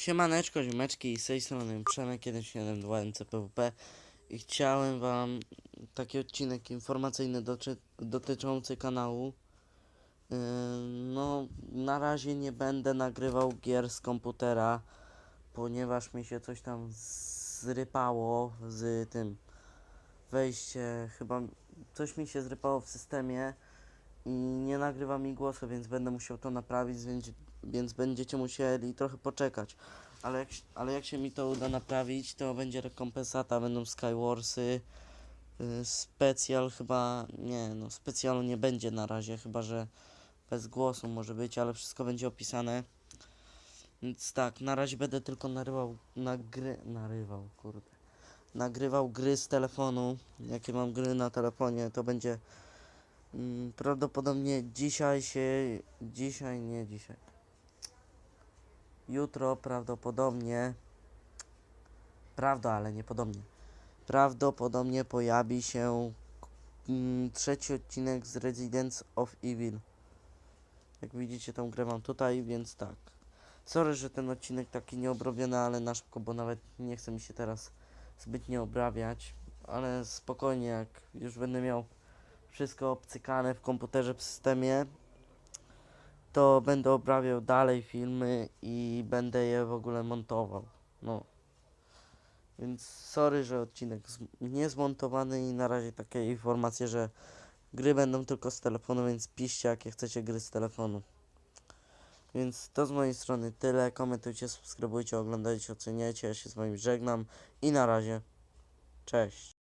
Siemaneczko, ziomeczki, z tej strony Przemek 172 MCPWP i chciałem wam taki odcinek informacyjny dotyczący kanału. Yy, no, na razie nie będę nagrywał gier z komputera, ponieważ mi się coś tam zrypało z tym wejście, chyba coś mi się zrypało w systemie i nie nagrywa mi głosu, więc będę musiał to naprawić, więc, więc będziecie musieli trochę poczekać. Ale jak, ale jak się mi to uda naprawić, to będzie rekompensata, będą Skywarsy, y, specjal chyba, nie no, specjalu nie będzie na razie, chyba że bez głosu może być, ale wszystko będzie opisane. Więc tak, na razie będę tylko narywał, nagry, narywał, kurde. Nagrywał gry z telefonu, jakie mam gry na telefonie, to będzie Prawdopodobnie dzisiaj się. Dzisiaj, nie dzisiaj. Jutro prawdopodobnie. Prawda, ale nie podobnie. Prawdopodobnie pojawi się mm, trzeci odcinek z Residence of Evil. Jak widzicie, tą grę mam tutaj, więc tak. Sorry, że ten odcinek taki nieobrobiony, ale na szybko, bo nawet nie chce mi się teraz zbytnio obrabiać. Ale spokojnie, jak już będę miał wszystko obcykane w komputerze, w systemie, to będę obrabiał dalej filmy i będę je w ogóle montował. No. Więc sorry, że odcinek niezmontowany i na razie takie informacje, że gry będą tylko z telefonu, więc piszcie jakie chcecie gry z telefonu. Więc to z mojej strony tyle. Komentujcie, subskrybujcie, oglądajcie, oceniajcie. Ja się z wami żegnam i na razie. Cześć.